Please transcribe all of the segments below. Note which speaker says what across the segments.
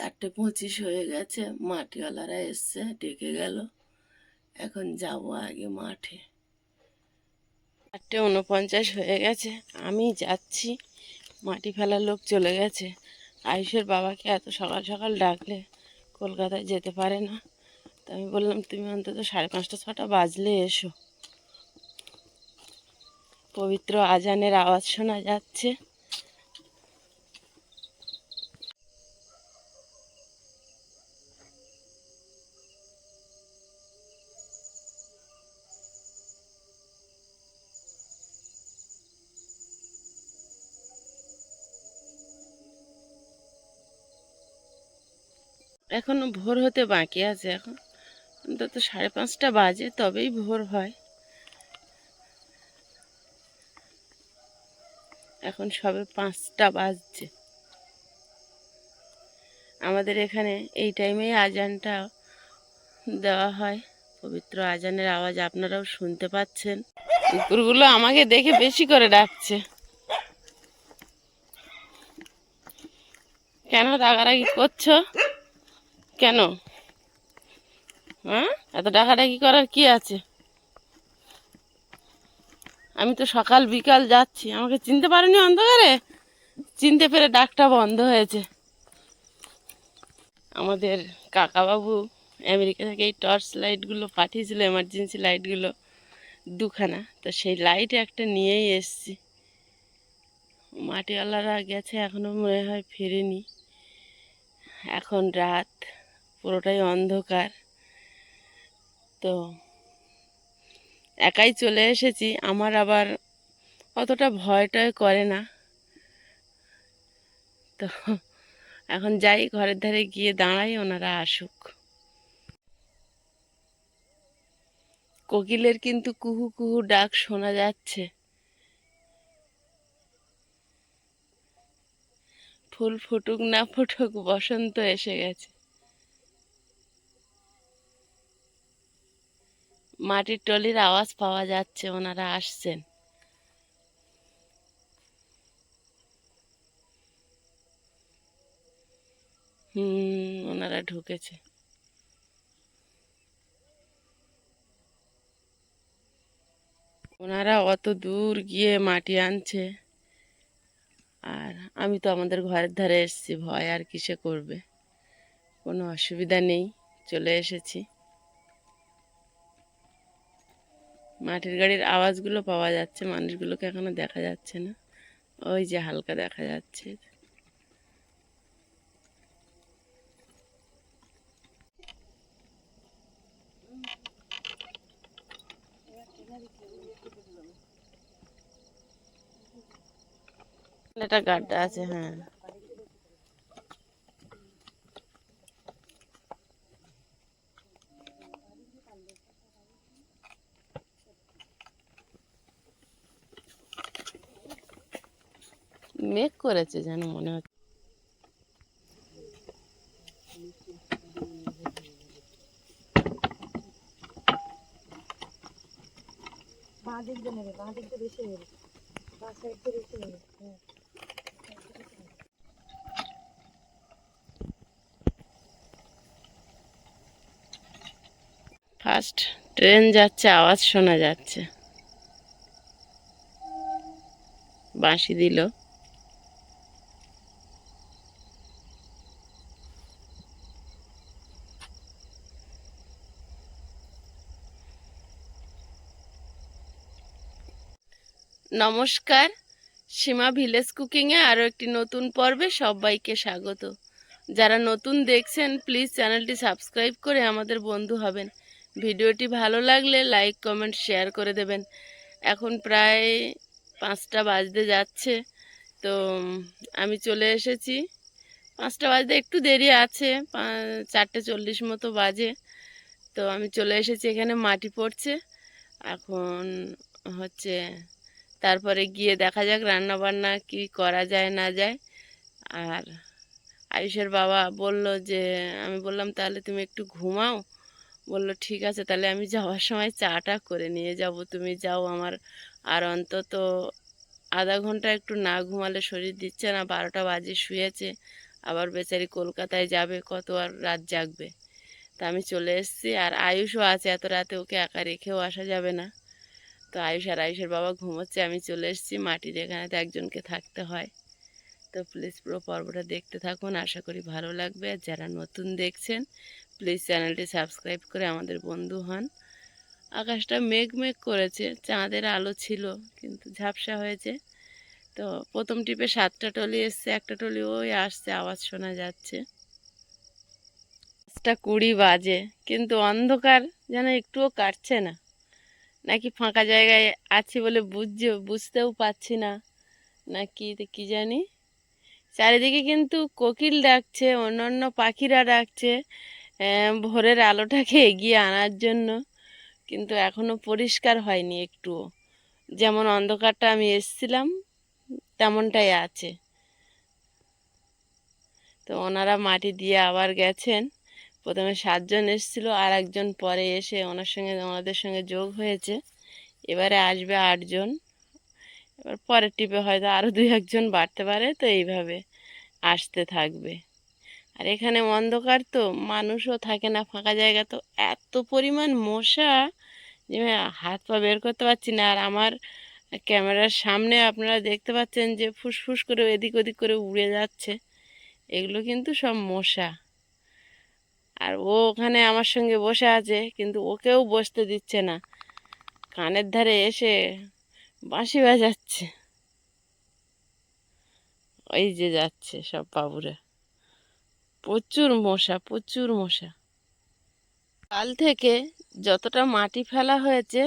Speaker 1: চারটে পঁচিশ হয়ে গেছে, মাটিওয়ালারা এসছে, ডেকে গেল। এখন যাব আগে মাঠে। চারটে উনপঞ্চাশ হয়ে গেছে, আমি যাচ্ছি। মাটি ফেলার লোক চলে গেছে। আয়ুষের বাবাকে এত সকাল সকাল ডাকলে কলকাতায় যেতে পারে না। তো আমি বললাম, তুমি অন্তত সাড়ে পাঁচটা, ছটা বাজলে এসো। পবিত্র আজানের আওয়াজ শোনা যাচ্ছে। এখনও ভোর হতে বাকি আছে এখন। অন্তত সাড়ে পাঁচটা বাজে, তবেই ভোর হয়। এখন সবে পাঁচটা বাজছে। আমাদের এখানে এই টাইমেই আজানটা দেওয়া হয়। পবিত্র আজানের আওয়াজ আপনারাও শুনতে পাচ্ছেন। কুকুরগুলো আমাকে দেখে বেশি করে ডাকছে। কেন রাগারাগি করছ? কেন? হ্যাঁ? এত ডাকাডাকি করার কি আছে? আমি তো সকাল বিকাল যাচ্ছি। আমাকে চিনতে পারিনি অন্ধকারে? চিনতে পেরে ডাকটা বন্ধ হয়েছে। আমাদের কাকাবাবু আমেরিকা থেকে এই টর্চ লাইটগুলো পাঠিয়েছিল এমার্জেন্সি লাইটগুলো দুখানা। তো সেই লাইট একটা নিয়েই এসছি। মাটিওয়ালারা গেছে এখনও মনে হয় ফেরেনি। এখন রাত পুরোটাই অন্ধকার। তো একাই চলে এসেছি, আমার আবার অতটা ভয়টয় করে না। তো এখন যাই, ঘরের ধারে গিয়ে দাঁড়াই, ওনারা আসুক। কোকিলের কিন্তু কুহু কুহু ডাক শোনা যাচ্ছে। ফুল ফুটুক না ফুটুক, বসন্ত এসে গেছে। মাটির টলির আওয়াজ পাওয়া যাচ্ছে, ওনারা আসছেন। হুম, ওনারা ঢুকেছে। ওনারা অত দূর গিয়ে মাটি আনছে, আর আমি তো আমাদের ঘরের ধারে এসেছি, ভয় আর কিসে করবে? কোনো অসুবিধা নেই, চলে এসেছি। মাটির গাড়ির আওয়াজগুলো পাওয়া যাচ্ছে, মানুষগুলোকে এখনও দেখা যাচ্ছে না। ওই যে হালকা দেখা যাচ্ছে। একটা গাড্ডা আছে হ্যাঁ। মেঘ করেছে যেন মনে হচ্ছে ফার্স্ট ট্রেন যাচ্ছে আওয়াজ শোনা যাচ্ছে। বাঁশি দিল। নমস্কার। সীমা ভিলেজ কুকিংয়ে আরও একটি নতুন পর্বে সবাইকে স্বাগত। যারা নতুন দেখছেন প্লিজ চ্যানেলটি সাবস্ক্রাইব করে আমাদের বন্ধু হবেন। ভিডিওটি ভালো লাগলে লাইক কমেন্ট শেয়ার করে দেবেন। এখন প্রায় পাঁচটা বাজতে যাচ্ছে, তো আমি চলে এসেছি। পাঁচটা বাজতে একটু দেরি আছে, চারটে চল্লিশ মতো বাজে। তো আমি চলে এসেছি, এখানে মাটি পড়ছে। এখন হচ্ছে তারপরে গিয়ে দেখা যাক রান্না বান্না কি করা যায়, না যায়। আর আয়ুষের বাবা বলল যে, আমি বললাম, তাহলে তুমি একটু ঘুমাও। বলল, ঠিক আছে, তাহলে আমি যাওয়ার সময় চাটা করে নিয়ে যাব। তুমি যাও আমার, আর অন্তত আধা ঘণ্টা একটু না ঘুমালে শরীর দিচ্ছে না, বারোটা বাজে শুয়েছে, আবার বেচারি কলকাতায় যাবে, কত আর রাত জাগবে? তা আমি চলে এসেছি, আর আয়ুষও আছে, এত রাতে ওকে একা রেখেও আসা যাবে না। তো আয়ুষ আর আয়ুষের বাবা ঘুমোচ্ছে, আমি চলে এসেছি। মাটির এখানে তো একজনকে থাকতে হয়। তো প্লিজ পুরো পর্বটা দেখতে থাকুন। আশা করি ভালো লাগবে। আর যারা নতুন দেখছেন প্লিজ চ্যানেলটি সাবস্ক্রাইব করে আমাদের বন্ধু হন। আকাশটা মেঘ মেঘ করেছে, চাঁদের আলো ছিল, কিন্তু ঝাপসা হয়েছে। তো প্রথম টিপে সাতটা টলি এসছে, একটা টলি ওই আসছে, আওয়াজ শোনা যাচ্ছে। পাঁচটা কুড়ি বাজে, কিন্তু অন্ধকার যেন একটুও কাটছে না। নাকি ফাঁকা জায়গায় আছি বলে বুঝছে? বুঝতেও পাচ্ছি না। না কি জানি? চারিদিকে কিন্তু কোকিল ডাকছে, অন্যান্য পাখিরা ডাকছে ভোরের আলোটাকে এগিয়ে আনার জন্য। কিন্তু এখনও পরিষ্কার হয়নি একটুও। যেমন অন্ধকারটা আমি এসছিলাম, তেমনটাই আছে। তো ওনারা মাটি দিয়ে আবার গেছেন। প্রথমে সাতজন এসেছিল আর একজন পরে এসে ওনার সঙ্গে, ওনাদের সঙ্গে যোগ হয়েছে। এবারে আসবে আটজন। এবার পরের টিপে হয়তো আরও দুই একজন বাড়তে পারে, তো এইভাবে আসতে থাকবে। আর এখানে অন্ধকার তো, মানুষও থাকে না ফাঁকা জায়গা, তো এত পরিমাণ মশা যে হাত পা বের করতে পারছি না। আর আমার ক্যামেরার সামনে আপনারা দেখতে পাচ্ছেন যে ফুসফুস করে এদিক ওদিক করে উড়ে যাচ্ছে। এগুলো কিন্তু সব মশা। আর ও ওখানে আমার সঙ্গে বসে আছে, কিন্তু ওকেও বসতে দিচ্ছে না। কানের ধারে এসে বাঁশি বাজাচ্ছে। ওই যে যাচ্ছে সব বাবুরা। প্রচুর মশা প্রচুর মশা। কাল থেকে যতটা মাটি ফেলা হয়েছে,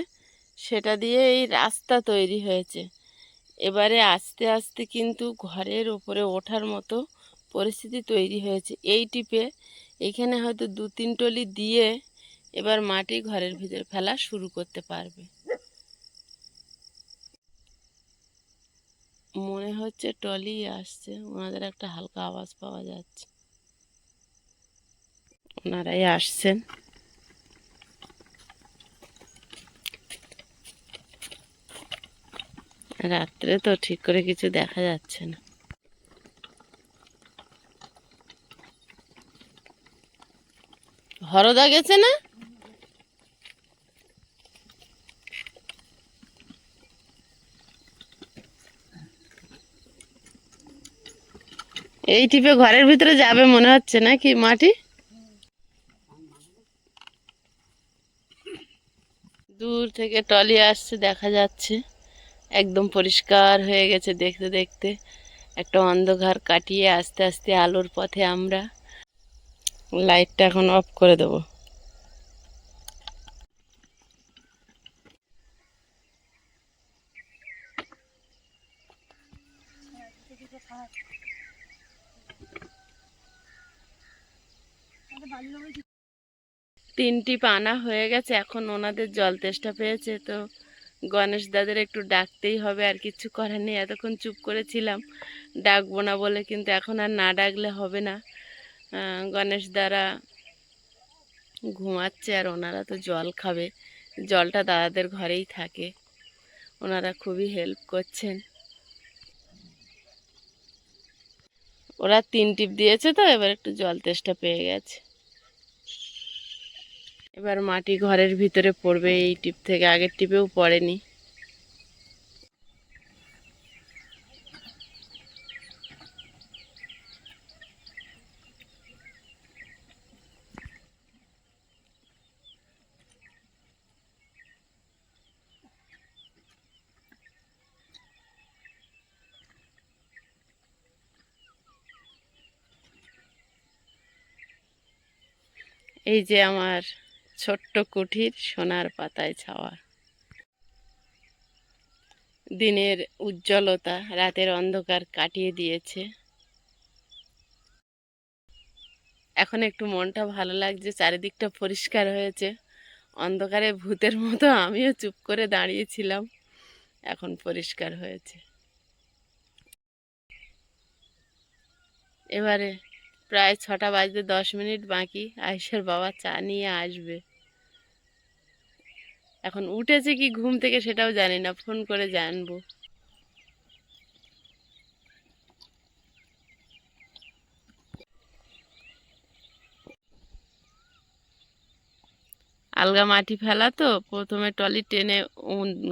Speaker 1: সেটা দিয়ে এই রাস্তা তৈরি হয়েছে। এবারে আস্তে আস্তে কিন্তু ঘরের উপরে ওঠার মতো পরিস্থিতি তৈরি হয়েছে। এই টিপে এখানে হয়তো দু তিন টলি দিয়ে এবার মাটি ঘরের ভিতরে ফেলা শুরু করতে পারবে। মনে হচ্ছে টলি আসছে, ওনাদের একটা হালকা আওয়াজ পাওয়া যাচ্ছে। ওনারাই আসছেন। রাত্রে তো ঠিক করে কিছু দেখা যাচ্ছে না। হরদা গেছে না? এই টিপে ঘরের ভিতরে যাবে মনে হচ্ছে না কি মাটি? দূর থেকে টলি আসছে, দেখা যাচ্ছে। একদম পরিষ্কার হয়ে গেছে দেখতে দেখতে। একটা অন্ধকার কাটিয়ে আস্তে আস্তে আলোর পথে আমরা। লাইটটা এখন অফ করে দেবো। তিনটি পানা হয়ে গেছে, এখন ওনাদের জল তেষ্টা পেয়েছে, তো গণেশ দাদের একটু ডাকতেই হবে, আর কিছু করার নেই, এতক্ষণ চুপ করেছিলাম। ডাকবো না বলে কিন্তু এখন আর না ডাকলে হবে না। গণেশ দ্বারা ঘুমাচ্ছে আর ওনারা তো জল খাবে। জলটা দাদাদের ঘরেই থাকে। ওনারা খুবই হেল্প করছেন। ওরা তিন টিপ দিয়েছে তো, এবার একটু জল তেষ্টা পেয়ে গেছে। এবার মাটি ঘরের ভিতরে পড়বে, এই টিপ থেকে আগের টিপেও পড়েনি। এই যে আমার ছোট্ট কুঠির সোনার পাতায় ছাওয়া। দিনের উজ্জ্বলতা রাতের অন্ধকার কাটিয়ে দিয়েছে। এখন একটু মনটা ভালো লাগছে, চারিদিকটা পরিষ্কার হয়েছে। অন্ধকারে ভূতের মতো আমিও চুপ করে দাঁড়িয়েছিলাম, এখন পরিষ্কার হয়েছে। এবারে প্রায় ছটা বাজতে দশ মিনিট বাকি। আয়েশের বাবা চা নিয়ে আসবে। এখন উঠেছে কি ঘুম থেকে সেটাও জানি না, ফোন করে জানব। আলগা মাটি ফেলা তো, প্রথমে টলি টেনে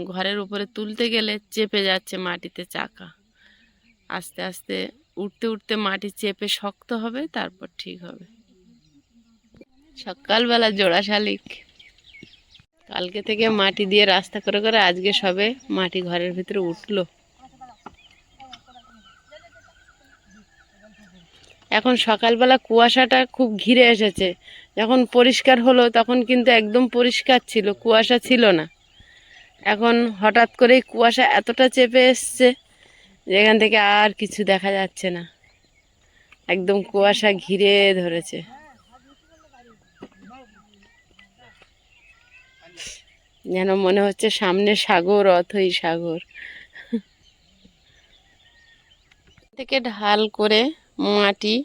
Speaker 1: ঘরের উপরে তুলতে গেলে চেপে যাচ্ছে মাটিতে চাকা। আস্তে আস্তে উঠতে উঠতে মাটি চেপে শক্ত হবে, তারপর ঠিক হবে। সকালবেলা জোড়া শালিক। কালকে থেকে মাটি দিয়ে রাস্তা করে করে আজকে সবে মাটি ঘরের ভিতরে উঠল। এখন সকালবেলা কুয়াশাটা খুব ঘিরে এসেছে। যখন পরিষ্কার হলো, তখন কিন্তু একদম পরিষ্কার ছিল, কুয়াশা ছিল না। এখন হঠাৎ করেই কুয়াশা এতটা চেপে এসছে যেখান থেকে আর কিছু দেখা যাচ্ছে না। একদম কুয়াশা ঘিরে ধরেছে। যেন মনে হচ্ছে সামনে সাগর, অথই সাগর। থেকে ঢাল করে মাটি,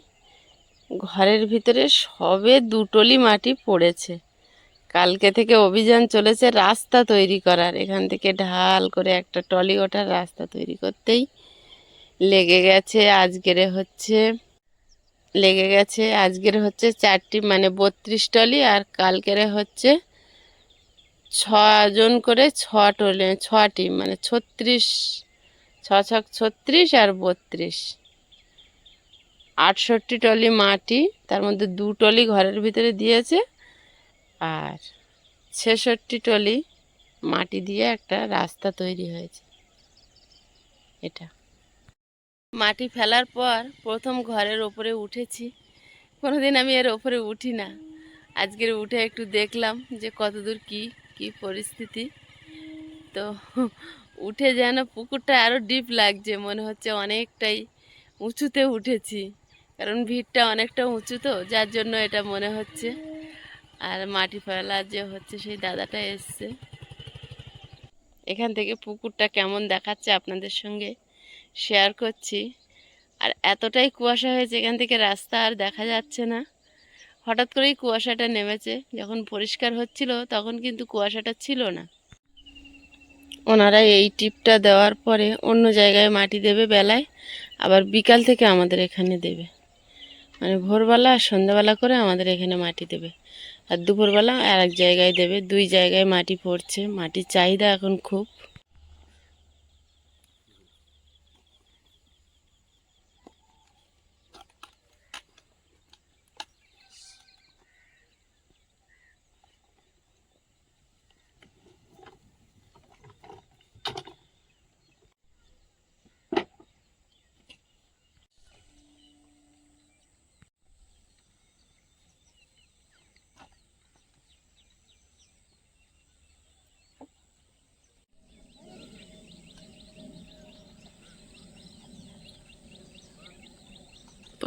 Speaker 1: ঘরের ভিতরে সবে দুটলি মাটি পড়েছে। কালকে থেকে অভিযান চলেছে রাস্তা তৈরি করার। এখান থেকে ঢাল করে একটা টলি ওঠার রাস্তা তৈরি করতেই লেগে গেছে, আজকেরে হচ্ছে, লেগে গেছে, আজকের হচ্ছে চারটি মানে বত্রিশ টলি আর কালকেরে হচ্ছে ছজন করে ছ টলি, ছটি মানে ছত্রিশ, ছ ছক ছত্রিশ আর বত্রিশ। আটষট্টি টলি মাটি, তার মধ্যে দু টলি ঘরের ভিতরে দিয়েছে আর ছেষট্টি টলি মাটি দিয়ে একটা রাস্তা তৈরি হয়েছে। এটা। মাটি ফেলার পর প্রথম ঘরের ওপরে উঠেছি। কোনোদিন আমি এর ওপরে উঠি না। আজকের উঠে একটু দেখলাম যে কতদূর কি কি পরিস্থিতি। তো উঠে যেন পুকুরটা আরও ডিপ লাগছে, মনে হচ্ছে অনেকটাই উঁচুতে উঠেছি। কারণ ভিড়টা অনেকটা উঁচু তো, যার জন্য এটা মনে হচ্ছে। আর মাটি ফেলা যে হচ্ছে, সেই দাদাটা এসছে। এখান থেকে পুকুরটা কেমন দেখাচ্ছে আপনাদের সঙ্গে শেয়ার করছি। আর এতটাই কুয়াশা হয়েছে এখান থেকে রাস্তা আর দেখা যাচ্ছে না। হঠাৎ করেই কুয়াশাটা নেমেছে। যখন পরিষ্কার হচ্ছিল তখন কিন্তু কুয়াশাটা ছিল না। ওনারা এই টিপটা দেওয়ার পরে অন্য জায়গায় মাটি দেবে বেলায়, আবার বিকাল থেকে আমাদের এখানে দেবে। মানে ভোরবেলা আর সন্ধ্যাবেলা করে আমাদের এখানে মাটি দেবে। আর দুপুরবেলা আর এক জায়গায় দেবে। দুই জায়গায় মাটি পড়ছে। মাটির চাহিদা এখন খুব।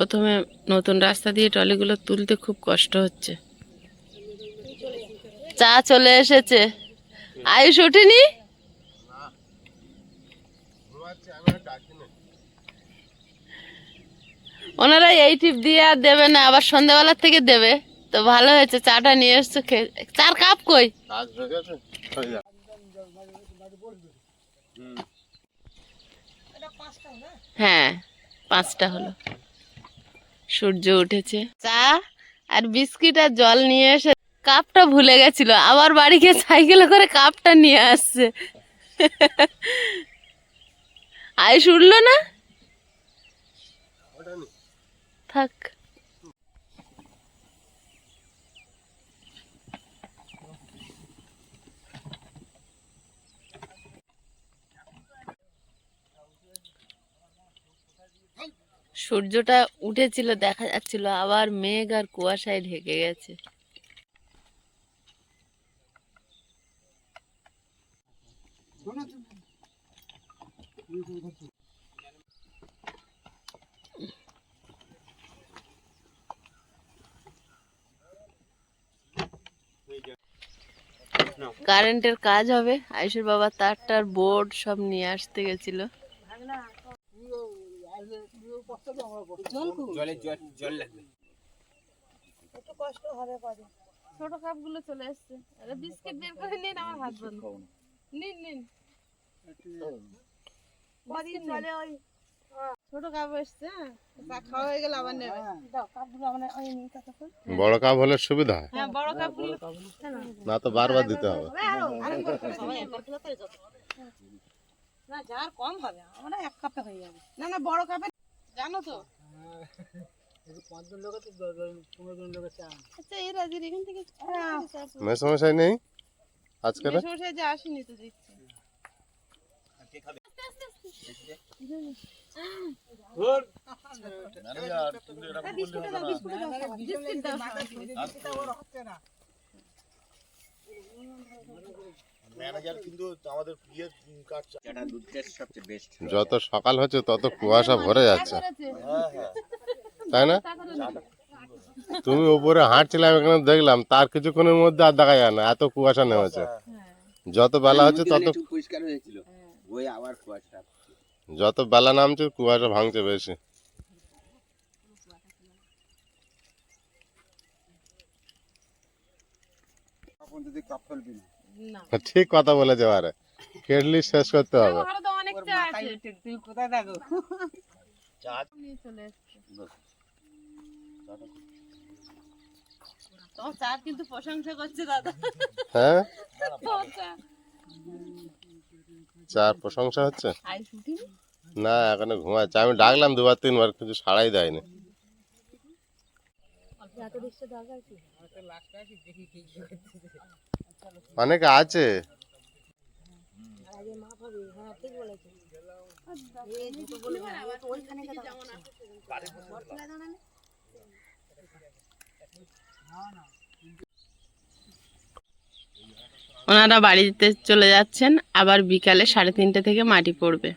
Speaker 1: প্রথমে নতুন রাস্তা দিয়ে ট্রলিগুলো তুলতে খুব কষ্ট হচ্ছে। চা চলে এসেছে। আয়ুষ, ওঠেনি? ওনারা এই টিপ দিয়ে আর দেবে না, আবার সন্ধ্যাবেলার থেকে দেবে। তো ভালো হয়েছে, চাটা নিয়ে এসছো চার কাপ কই? হ্যাঁ পাঁচটা হলো। সূর্য উঠেছে। চা আর বিস্কিট আর জল নিয়ে এসে কাপটা ভুলে গেছিল। আবার বাড়িকে সাইকেলে করে কাপটা নিয়ে আসছে। আয়ুষ উঠল না? থাক। সূর্যটা উঠেছিল দেখা যাচ্ছিল আবার মেঘ আর কুয়াশায় ঢেকে গেছে। কারেন্টের কাজ হবে আয়ুষের বাবা তারটার বোর্ড সব নিয়ে আসতে গেছিল।
Speaker 2: জলে জল জল লাগবে।
Speaker 3: একটু কষ্ট হবে পরে।
Speaker 1: ছোট কাপ চলে আসছে বিস্কিট বের করে নিন আমার হাত বন্ধ। নিন নিন।
Speaker 3: কদিন চলে ওই
Speaker 1: ছোট কাপ এসছে হ্যাঁ? চা খাওয়া হয়ে গেলে আবার নেবে।
Speaker 3: দাও কাপগুলো আমরা ওই নিই ততক্ষণ।
Speaker 2: বড় কাপ হলে সুবিধা হ্যাঁ।
Speaker 1: বড় কাপগুলো
Speaker 2: না তো বারবার দিতে হবে।
Speaker 3: না যার কম হবে আমরা এক কাপে হয়ে যাবে।
Speaker 1: না না বড় কাপে জানো তো? আচ্ছা
Speaker 2: মেসমশাই নেই? আজকে
Speaker 1: মেসমশাই যে আসেনি তো দেখছি।
Speaker 2: যত সকাল হচ্ছে তত কুয়াশা ভরে যাচ্ছে। তাই না? তুমি উপরে হাঁটছিলাম এখানে দেখলাম তার কিছুক্ষণের মধ্যে আর দেখা যায় না এত কুয়াশা নেমেছে। যত বেলা হচ্ছে তত
Speaker 4: পরিষ্কার হয়েছিল ওই আবার কুয়াশা।
Speaker 2: যত বেলা নামছে কুয়াশা ভাঙছে বেশি।
Speaker 4: কাপ ফেলবি না
Speaker 1: না।
Speaker 2: ঠিক কথা বলেছে এবারে কেটলি শেষ করতে হবে।
Speaker 1: ঘরে তো অনেক চা আছে।
Speaker 3: তুই কোথায় থাকো?
Speaker 1: নিয়ে চলে এসছে তোমার চা কিন্তু প্রশংসা করছে দাদা।
Speaker 2: হ্যাঁ? চার প্রশংসা হচ্ছে? না এখনও ঘুমাচ্ছে আমি ডাকলাম দুবার তিনবার কিছু সাড়াই দেয়নি।
Speaker 3: কি?
Speaker 2: অনেকে আছে
Speaker 3: আর গিয়ে দাঁড়াচ্ছে।
Speaker 1: ওনারা বাড়িতে চলে যাচ্ছেন আবার বিকালে সাড়ে তিনটে থেকে মাটি পড়বে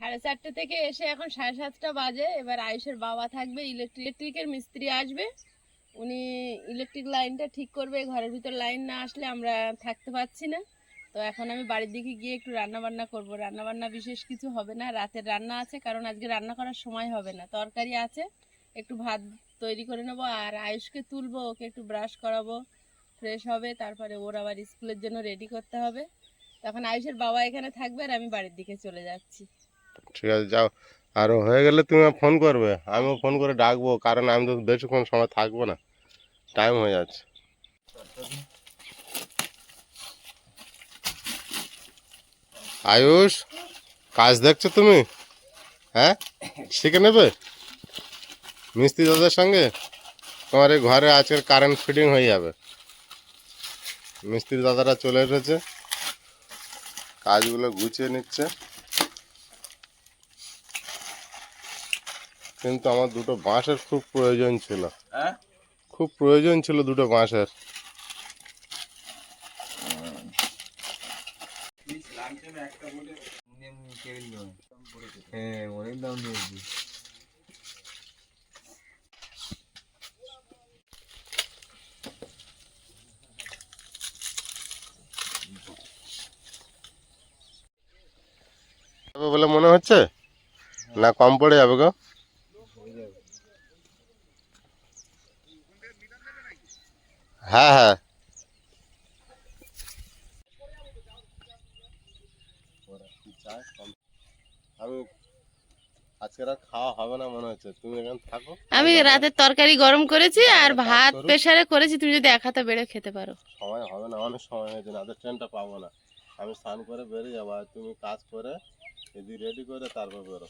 Speaker 1: সাড়ে চারটে থেকে এসে এখন সাড়ে সাতটা বাজে। এবার আয়ুষের বাবা থাকবে ইলেকট্রিক ইলেকট্রিকের মিস্ত্রি আসবে। উনি ইলেকট্রিক লাইনটা ঠিক করবে, ঘরের ভিতর লাইন না আসলে আমরা থাকতে পারছি না। তো এখন আমি বাড়ির দিকে গিয়ে একটু রান্না বান্না করব। রান্না বান্না বিশেষ কিছু হবে না, রাতের রান্না আছে, কারণ আজকে রান্না করার সময় হবে না। তরকারি আছে, একটু ভাত তৈরি করে নেব, আর আয়ুষকে তুলবো, ওকে একটু ব্রাশ করাবো ফ্রেশ হবে, তারপরে ওর আবার স্কুলের জন্য রেডি করতে হবে। তখন আয়ুষের বাবা এখানে থাকবে আর আমি বাড়ির দিকে চলে যাচ্ছি।
Speaker 2: ঠিক আছে, যাও। আর হয়ে গেলে তুমি ফোন করবে। আমিও ফোন করে ডাকবো, কারণ আমি তো বেশিক্ষণ সময় থাকব না। টাইম হয়ে যাচ্ছে। আয়ুষ, কাজ দেখছ তুমি? হ্যাঁ? শিখে নেবে? মিস্ত্রি দাদার সঙ্গে? তোমার এই ঘরে আজকের কারেন্ট ফিটিং হয়ে যাবে। মিস্ত্রি দাদারা চলে এসেছে। কাজগুলো গুছিয়ে নিচ্ছে। কিন্তু আমার দুটো বাঁশের খুব প্রয়োজন ছিল।
Speaker 4: হ্যাঁ?
Speaker 2: খুব প্রয়োজন ছিল দুটো বাঁশের।
Speaker 4: হ্যাঁ
Speaker 2: বলে মনে হচ্ছে? না কম পড়ে যাবে গো? হ্যাঁ হ্যাঁ। আমি আজকে আর খাওয়া হবে না মনে হচ্ছে। তুমি এখানে থাকো।
Speaker 1: আমি রাতের তরকারি গরম করেছি আর ভাত প্রেসারে করেছি তুমি যদি এক হাতে বেড়ে খেতে পারো।
Speaker 2: সময় হবে না অনেক সময় হয়েছে না ট্রেনটা পাবো না। আমি স্নান করে বেরিয়ে যাব আর তুমি কাজ করে যদি রেডি করে তারপর বেরো।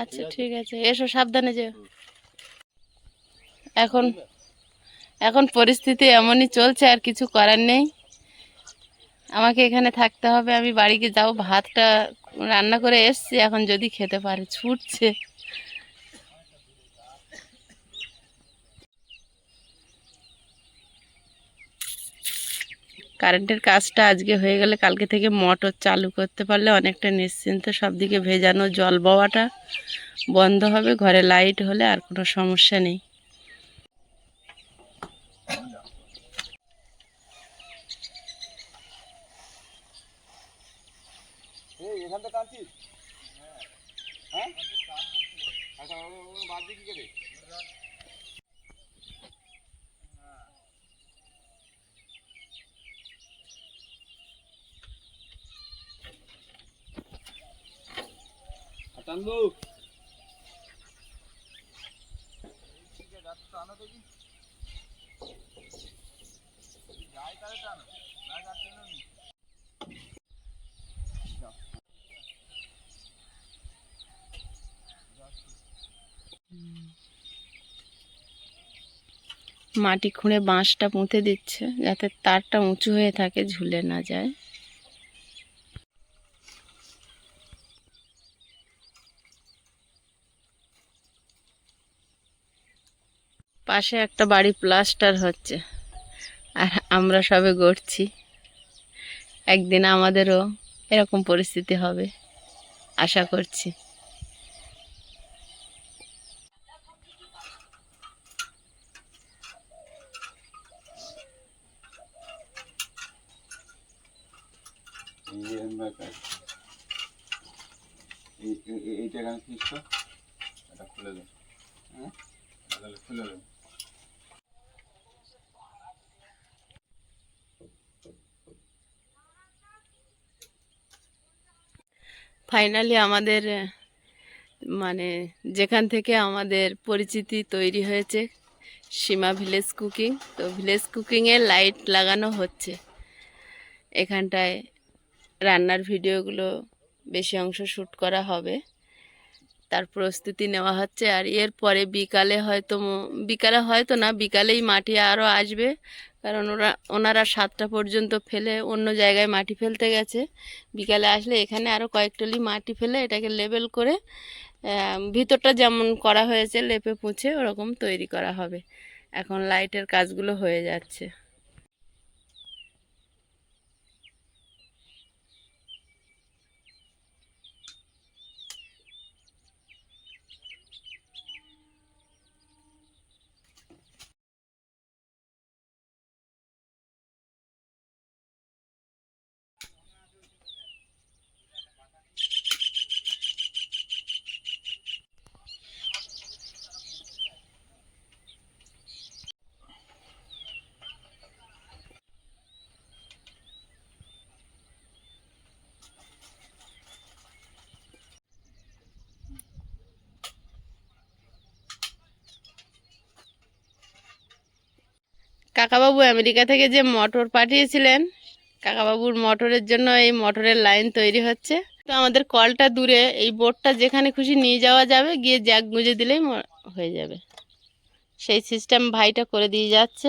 Speaker 1: আচ্ছা ঠিক আছে? এসো সাবধানে যেও। এখন এখন পরিস্থিতি এমনই চলছে, আর কিছু করার নেই। আমাকে এখানে থাকতে হবে, আমি বাড়িতে যাও, ভাতটা রান্না করে এসছি, এখন যদি খেতে পারে, ছুটছে। কারেন্টের কাজটা আজকে হয়ে গেলে কালকে থেকে মোটর চালু করতে পারলে অনেকটা নিশ্চিন্ত সব দিকে ভেজানো জল বওয়াটা বন্ধ হবে, ঘরে লাইট হলে আর কোনো সমস্যা নেই
Speaker 4: এখান থেকে আনছিস হ্যাঁ আচ্ছা বাদ দিয়ে কি করে টানবো
Speaker 1: মাটি খুঁড়ে বাঁশটা পুঁতে দিচ্ছে, যাতে তারটা উঁচু হয়ে থাকে, ঝুলে না যায়। পাশে একটা বাড়ি প্লাস্টার হচ্ছে, আর আমরা সবে গড়ছি। একদিন আমাদেরও এরকম পরিস্থিতি হবে, আশা করছি
Speaker 4: এইটা এখানে ফিস তো এটা খুলে হ্যাঁ? তাহলে খুলে
Speaker 1: ফাইনালি আমাদের মানে যেখান থেকে আমাদের পরিচিতি তৈরি হয়েছে, সীমা ভিলেজ কুকিং তো ভিলেজ কুকিংয়ে লাইট লাগানো হচ্ছে। এখানটায় রান্নার ভিডিওগুলো বেশি অংশ শ্যুট করা হবে। তার প্রস্তুতি নেওয়া হচ্ছে। আর এর পরে বিকালে হয়তো বিকালে হয়তো না, বিকালেই মাটি আরও আসবে। কারণ ওরা, ওনারা সাতটা পর্যন্ত ফেলে অন্য জায়গায় মাটি ফেলতে গেছে। বিকালে আসলে এখানে আরও কয়েকটলি মাটি ফেলে এটাকে লেবেল করে ভিতরটা যেমন করা হয়েছে লেপে পুঁছে ওরকম তৈরি করা হবে। এখন লাইটের কাজগুলো হয়ে যাচ্ছে। কাকাবাবু আমেরিকা থেকে যে মোটর পাঠিয়েছিলেন, কাকাবাবুর মোটরের জন্য এই মোটরের লাইন তৈরি হচ্ছে। তো আমাদের কলটা দূরে, এই বোর্ডটা যেখানে খুশি নিয়ে যাওয়া যাবে, গিয়ে জ্যাক গুঁজে দিলেই হয়ে যাবে। সেই সিস্টেম ভাইটা করে দিয়ে যাচ্ছে।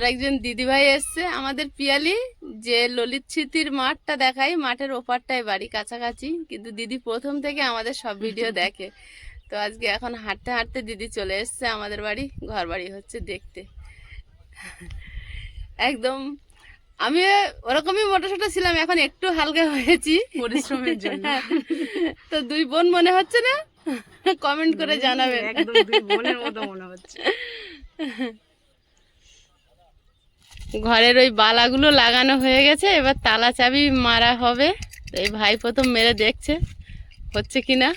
Speaker 1: আমার একজন দিদিভাই এসছে আমাদের পিয়ালি যে ললিত স্মৃতির মাঠটা দেখাই মাঠের ওপারটায় বাড়ি কাছাকাছি কিন্তু দিদি প্রথম থেকে আমাদের সব ভিডিও দেখে। তো আজকে এখন হাঁটতে হাঁটতে দিদি চলে এসছে আমাদের বাড়ি ঘর বাড়ি হচ্ছে দেখতে। একদম আমি ওরকমই মোটা সোটা ছিলাম এখন একটু হালকা হয়েছি।
Speaker 3: পরিশ্রমের জন্য।
Speaker 1: তো দুই বোন মনে হচ্ছে না? কমেন্ট করে জানাবেন।
Speaker 3: একদম দুই বোনের মতো মনে হচ্ছে।
Speaker 1: ঘরের ওই বালাগুলো লাগানো হয়ে গেছে, এবার তালা চাবি মারা হবে। এই ভাই প্রথম মেরে দেখছে, হচ্ছে কি না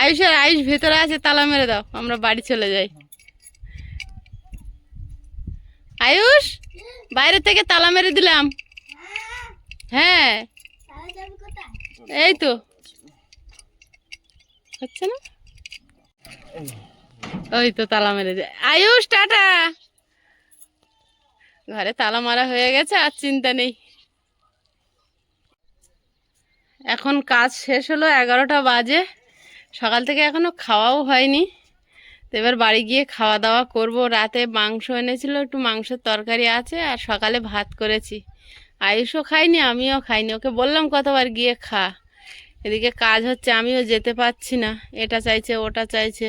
Speaker 1: আয়ুষের আয়ুষ, ভেতরে আছে, তালা মেরে দাও, আমরা বাড়ি চলে যাই। আয়ুষ, বাইরে থেকে তালা মেরে দিলাম। হ্যাঁ। এই তো। হচ্ছে না? ওই তো তালা মেরে দে আয়ুষ, টাটা। ঘরে তালা মারা হয়ে গেছে আর চিন্তা নেই। এখন কাজ শেষ হলো এগারোটা বাজে। সকাল থেকে এখনও খাওয়াও হয়নি। তো এবার বাড়ি গিয়ে খাওয়া দাওয়া করব। রাতে মাংস এনেছিল, একটু মাংসের তরকারি আছে আর সকালে ভাত করেছি। আয়ুষও খাইনি আমিও খাইনি। ওকে বললাম কতবার গিয়ে খা। এদিকে কাজ হচ্ছে, আমিও যেতে পারছি না। এটা চাইছে, ওটা চাইছে।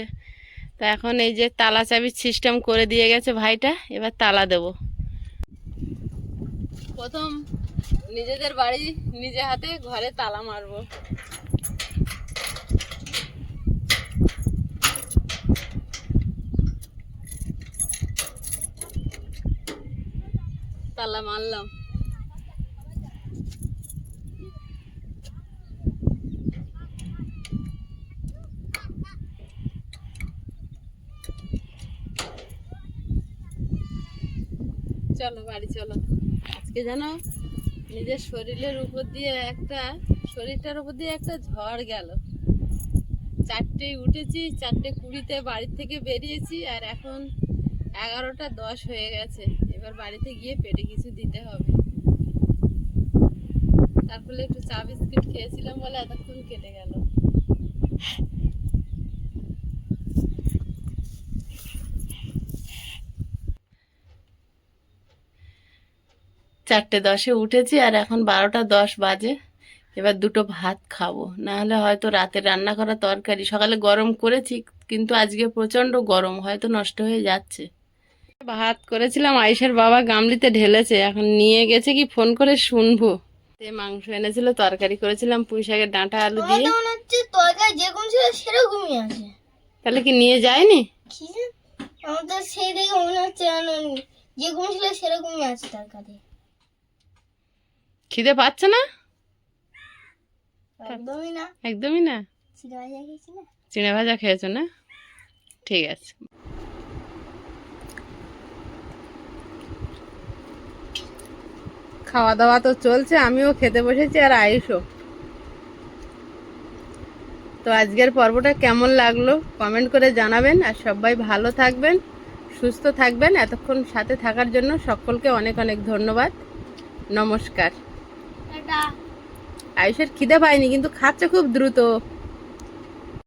Speaker 1: তা এখন এই যে তালা চাবির সিস্টেম করে দিয়ে গেছে ভাইটা, এবার তালা দেবো। প্রথম নিজেদের বাড়ি নিজে হাতে ঘরে তালা মারবো। তালা মারলাম। চলো বাড়ি চলো। আজকে জানো নিজের শরীরের উপর দিয়ে একটা, শরীরটার উপর দিয়ে একটা ঝড় গেল। চারটে উঠেছি, চারটে কুড়িতে বাড়ি থেকে বেরিয়েছি আর এখন এগারোটা দশ হয়ে গেছে। এবার বাড়িতে গিয়ে পেটে কিছু দিতে হবে। তারপরে একটু চা বিস্কিট খেয়েছিলাম বলে এতক্ষণ কেটে গেল। চারটে দশে উঠেছি আর এখন বারোটা দশ বাজে। এবার দুটো ভাত খাব। না হলে হয়তো রাতে রান্না করা তরকারি। সকালে গরম করেছি কিন্তু আজকে প্রচণ্ড গরম হয়তো নষ্ট হয়ে যাচ্ছে। ভাত করেছিলাম আইসের বাবা গামলিতে ঢেলেছে। এখন নিয়ে গেছে কি ফোন করে শুনব। মাংস এনেছিল তরকারি করেছিলাম পুঁই শাকের ডাঁটা আলু দিয়ে।
Speaker 3: তরকারি যেরকম ছিল সেরকমই আছে।
Speaker 1: তাহলে কি নিয়ে যায়নি?
Speaker 3: তো সেই দেখে মনে হচ্ছে যেরকম ছিল সেরকমই আছে তরকারি।
Speaker 1: খিদে পাচ্ছে না?
Speaker 3: একদমই না।
Speaker 1: একদমই না?
Speaker 3: চিড়ে ভাজা খেয়েছি না?
Speaker 1: ঠিক আছে। খাওয়া দাওয়া তো চলছে আমিও খেতে বসেছি আর আয়ুষও। তো আজকের পর্বটা কেমন লাগল কমেন্ট করে জানাবেন আর সবাই ভালো থাকবেন সুস্থ থাকবেন। এতক্ষণ সাথে থাকার জন্য সকলকে অনেক অনেক ধন্যবাদ। নমস্কার। আয়ুষের খিদে পায়নি কিন্তু খাচ্ছে খুব দ্রুত।